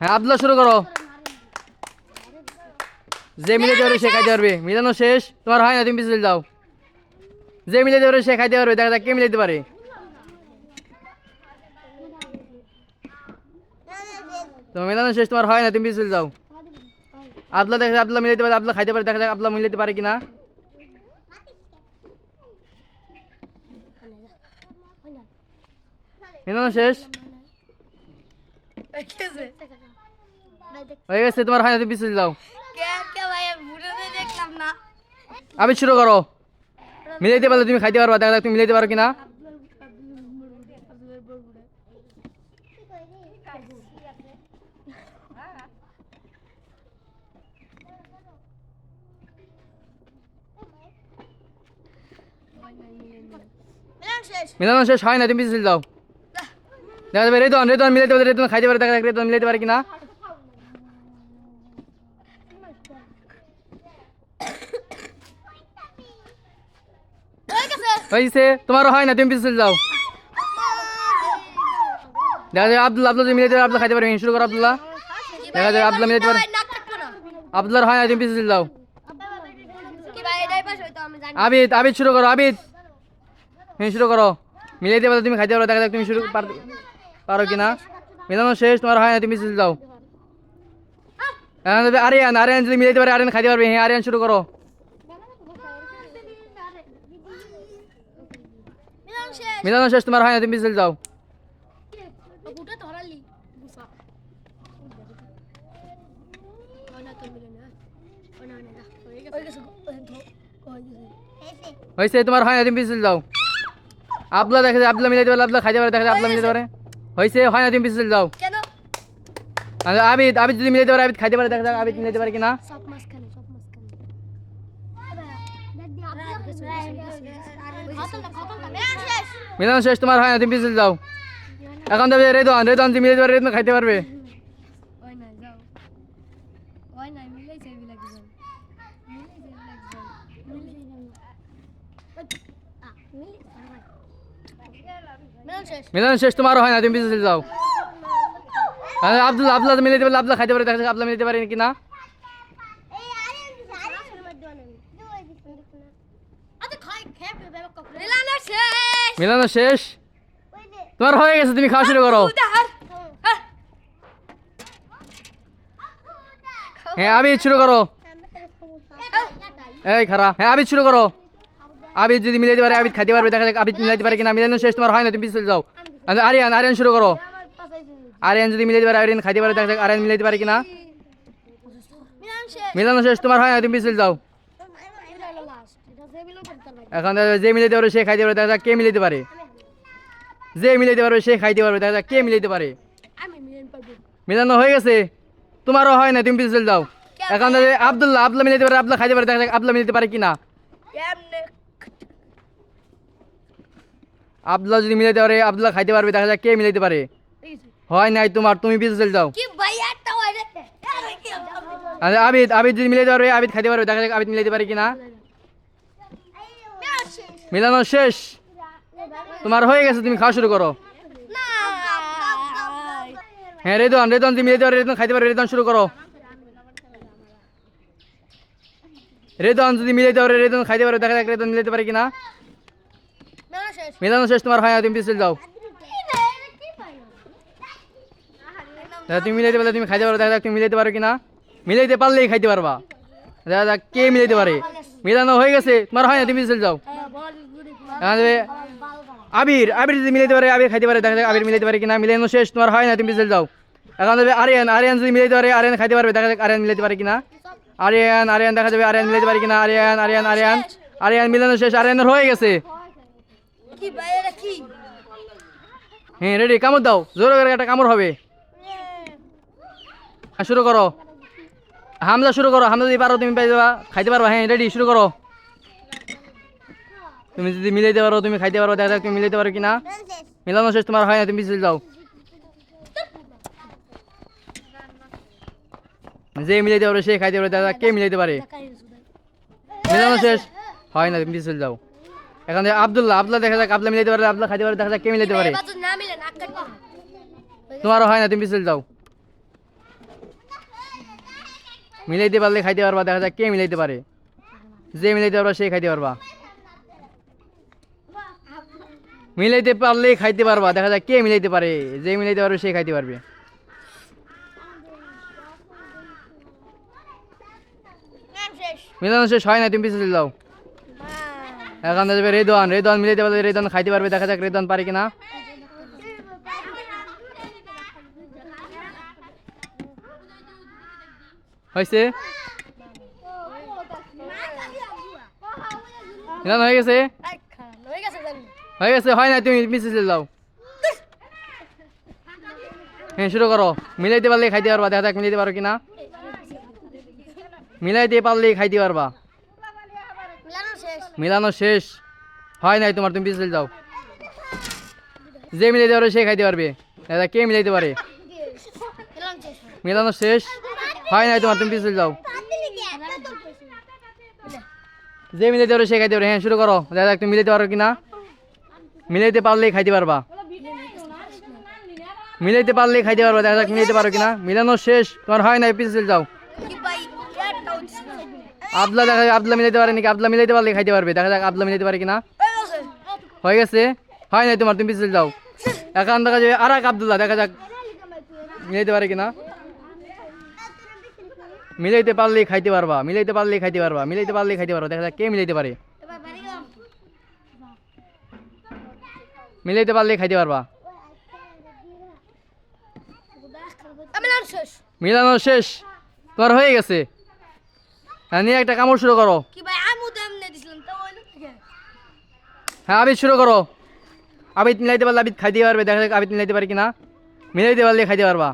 হ্যাঁ আব্দুল্লাহ শুরু করো। যে মিলে পারবে সে খাইতে মিলানো শেষ। তোমার হয় না, তুমি পিছনে যাও যে মিলে পারবে সে খাইতে দেখা যাক কে মিলাইতে পারে। তোমার মিলানো শেষ, তোমার হয় না, তুমি পিছনে যাও আবলা দেখা আবলা মিলাইতে পারে আবলা খাইতে পারে, দেখা যাক আবলা মিলাইতে পারে কিনা। মিলানো শেষ। হয়ে গেছে তোমার যাও দেখলাম না। আমি শুরু করো। মিলাইতে পারলে তুমি খাইতে পারবা দেখা তুমি মিলাইতে পারো কিনা। মিলানো শেষ। হয় না তুমি পিছনে যাও দেখা যাবে রেতন রেতন মিলাইতে পারে রেতন খাইতে পারে, দেখা রেতন মিলাইতে পারে কিনা। হয়েছে, তোমারও হয় না, তুমি পিছনে যাও। দেখা যাবে আব্দুল্লাহ আব্দুল্লাহ মিলাইতে পারে আব্দুল্লাহ খাইতে পারবে শুরু করো, আব্দুল্লাহ। দেখা যাবে আব্দুল্লাহ মিলাইতে পারে। আব্দুল্লাহর হয় না, তুমি পিছনে যাও। আবিদ আবিদ, শুরু করো, আবিদ। হ্যাঁ শুরু করো। মিলাইতে পারো তুমি খাইতে পারো, দেখা যাক তুমি শুরু পার- পারো কিনা? মিলানো শেষ তোমার হয় না তুমি এখন যাবে আরিয়ান আরিয়ান যদি মিলাইতে পারে আরিয়ান খাইতে পারবে। হ্যাঁ আরিয়ান শুরু করো। মিলানো শেষ। তোমার হয় না তুমি পিছনে যাও। হয়েছে। তোমার হয় না তুমি পিছনে যাও। আবলা দেখা যায় আবলা মিলাইতে পারে আবলা খাইতে পারে দেখা আবলা মিলাইতে পারে। হয়েছে হয় না তুমি পিছনে যাও কেন আবিদ আবিদ যদি মিলাইতে পারে আবিদ খাইতে পারে দেখা যাক আবিদ মিলাইতে পারে কিনা মিলানো শেষ তোমার হয় না তুমি পিছনে যাও এখন তবে রেদন রেদন তুমি মিলাইতে পারে রেদন খাইতে পারবে ওই নাই যাও ওই নাই মিলাইছে এগুলা কি জান মিলাইছে এগুলা কি জান মিলানো শেষ। তোমার হয় না তুমি পিছনে যাও। আর আব্দুল্লাহ আব্দুল্লাহ মিলাইতে পারলে খাইতে পারে দেখা আব্দুল্লাহ মিলাইতে পারে কিনা মিলানো শেষ। তোমার হয়ে গেছে তুমি খাওয়া শুরু করো। হ্যাঁ। আমি শুরু করো। এই খারা। হ্যাঁ আমি শুরু করো। আবিদ যদি মিলাইতে পারে আবিদ খাইতে পারবে দেখা যাক আবিদ মিলাইতে পারে কিনা। মিলানো শেষ তোমার হয় না তুমি পিছনে যাও। আর আরিয়ান আরিয়ান শুরু করো। আরিয়ান যদি মিলাইতে পারে আরিয়ান খাইতে পারে দেখা যাক আরিয়ান মিলাইতে পারে কিনা। মিলানো শেষ। তোমার হয় না তুমি পিছনে যাও। এখন যে মিলাইতে পারবে সে খাইতে পারবে দেখা যাক কে মিলাইতে পারে। যে মিলাইতে পারবে সে খাইতে পারবে দেখা যাক কে মিলাইতে পারে। মিলানো হয়ে গেছে? তোমারও হয় না তুমি পিছনে যাও। এখন আব্দুল্লাহ আব্দুল্লাহ মিলাইতে পারে আব্দুল্লাহ খাইতে পারে দেখা যাক আব্দুল্লাহ মিলাইতে পারে কিনা। আব্দুল্লাহ যদি মিলাইতে পারে আব্দুল্লাহ খাইতে পারবে দেখা যাক কে মিলাইতে পারে। হয় নাই তোমার তুমি যাও। একটা হয় রে আর আবিদ আবিদ যদি মিলাইতে পারবে আবিদ খাইতে পারবে দেখা যাক আবিদ মিলাইতে পারে কিনা। মিলানো শেষ। তোমার হয়ে গেছে তুমি খাওয়া শুরু করো। হ্যাঁ রেদন রেদন তুমি মিলাইতে পারবে রেদন খাইতে পারবে রেদন শুরু করো। রেদন যদি মিলাইতে পারে রেদন খাইতে পারবে দেখা যাক রেদন মিলাইতে পারে কিনা। মিলানো শেষ, তোমার হয় তুমি পিছনে যাও দেখা তুমি মিলাইতে পারলে, তুমি খাইতে পারো। দেখা তুমি মিলাইতে পারো কিনা? মিলাইতে পারলেই খাইতে পারবা। যাক কে মিলাইতে পারে? মিলানো হয়ে গেছে, তোমার হয় না, তুমি পিছনে যাও আবির আবির যদি মিলাইতে পারে, আবির খাইতে পারে। দেখা যাক, আবির মিলাইতে পারে কিনা। মিলানো শেষ, তোমার হয় না, তুমি পিছনে যাও এখন যাবে আরিয়ান। আরিয়ান যদি মিলাইতে পারে, আরিয়ান খাইতে পারবে। দেখা যাক, আরিয়ান মিলাইতে পারে কিনা। আরিয়ান আরিয়ান দেখা যাবে, আরিয়ান মিলাইতে পারে কিনা। আরিয়ান আরিয়ান আরিয়ান। আরিয়ান মিলানো শেষ, আরিয়ানের হয়ে গেছে। কি এটা কি হ্যাঁ রেডি কামড় দাও। জোরে করে একটা কামড় হবে। হ্যাঁ, শুরু করো। হামজা শুরু করো। হামজা যদি পারো তুমি পেয়ে যাবা। খাইতে পারবা। হ্যাঁ রেডি শুরু করো। তুমি যদি মিলাইতে পারো তুমি খাইতে পারো দেখা তুমি মিলাইতে পারো কিনা। মিলানো শেষ তোমার হয় না তুমি পিছিয়ে যাও যে মিলাইতে পারবে সে খাইতে পারে যাক কে মিলাইতে পারে। মিলানো শেষ। হয় না তুমি পিছিয়ে যাও এখন আবদুল্লাহ আবদুল্লাহ দেখা যাক আবদুল্লাহ মিলাইতে পারে আবদুল্লাহ খাইতে পারে দেখা যাক কে মিলাইতে পারে। তোমারও হয় না তুমি পিছিয়ে যাও। মিলাইতে পারলে খাইতে পারবা দেখা যাক কে মিলাইতে পারে। যে মিলাইতে পারবা সে খাইতে পারবা। মিলাইতে পারলেই খাইতে পারবা দেখা যাক কে মিলাইতে পারে। যে মিলাইতে পারবে সে খাইতে পারবে। মিলানো শেষ হয় না তুমি পিছিয়ে যাও। এখন যাবে রেদওয়ান রেদওয়ান মিলাইতে পারলে রেদওয়ান খাইতে পারবে, দেখা যাক রেদওয়ান পারে কিনা। হয়েছে? মিলানো, হয়ে গেছে? হয়ে গেছে, হয়ে না তুমি পিছিয়ে যাও হ্যাঁ শুরু করো। মিলাইতে পারলে খাইতে পারবা, দেখা যাক মিলাইতে পারো কিনা। মিলাইতে পারলেই খাইতে পারবা। মিলানো শেষ। হয় নাই তোমার, তুমি পিছিয়ে যাও যে মিলাইতে পারবে, সে খাইতে পারবে। দাদা, কে মিলাইতে পারে? মিলানো শেষ। হয় নাই তোমার, তুমি পিছিয়ে যাও যে মিলাইতে পারবে, সে খাইতে পারবে। হ্যাঁ শুরু করো। দাদা, তুমি মিলাইতে পারো কিনা? মিলাইতে পারলেই খাইতে পারবা। মিলাইতে পারলেই খাইতে পারবা। যাক মিলাইতে পারো কিনা? মিলানো শেষ। তোমার হয় নাই পিছিয়ে যাও কি ভাই একটা হচ্ছে আবদুল্লা দেখা যাক আবদুল্লা মিলাইতে পারে নাকি আবদুল্লা মিলাইতে পারলে খাইতে পারবে। দেখা যাক আবদুল্লা মিলাইতে পারে কিনা। হয়ে গেছে? হয় নাই তোমার তুমি পিছিয়ে যাও। এখন দেখা যাবে আর এক আবদুল্লাহ দেখা যাক মিলাইতে পারে কিনা। মিলাইতে পারলেই খাইতে পারবা মিলাইতে পারলেই খাইতে পারবা মিলাইতে পারলেই খাইতে পারবা। দেখা যাক কে মিলাইতে পারে। মিলাইতে পারলেই খাইতে পারবা। শেষ। মিলানো শেষ। তোমার হয়ে গেছে। হ্যাঁ নিয়ে একটা কামড় শুরু করো। কি ভাই আমু দাম নে দিছিলাম তো ওই হ্যাঁ আবিদ শুরু করো। আবিদ মিলাইতে পারলে আবিদ খাইতে পারবে দেখা যাক আবিদ মিলাইতে পারে কিনা। মিলাইতে পারলে খাইতে পারবা।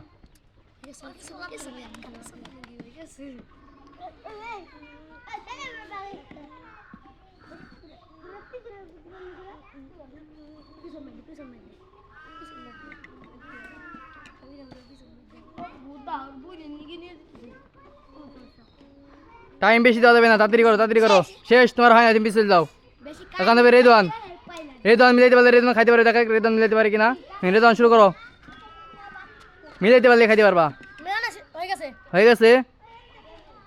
টাইম বেশি দেওয়া যাবে না তাড়াতাড়ি করো তাড়াতাড়ি করো। শেষ তোমার হয় না তুমি পিছিয়ে যাও। এখন দেবে রেদওয়ান। রেদওয়ান মিলাইতে পারলে রেদওয়ান খাইতে পারে দেখা রেদওয়ান মিলাইতে পারে কিনা? হুম, রেদওয়ান শুরু করো। মিলাইতে পারলে খাইতে পারবা। হয়ে গেছে? হয়ে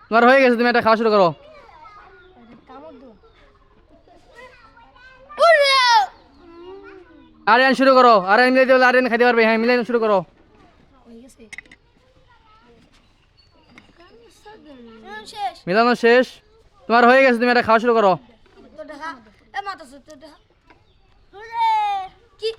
তোমার হয়ে গেছে তুমি একটা খাওয়া শুরু করো। আরিয়ান শুরু করো। আরিয়ান মিলাইতে পারলে আরিয়ান খাইতে পারবে। হ্যাঁ মিলাইন শুরু করো হয়ে গেছে মিলানো শেষ? মিলানো শেষ? তোমার হয়ে গেছে তুমি এটা খাওয়া শুরু করো। কি?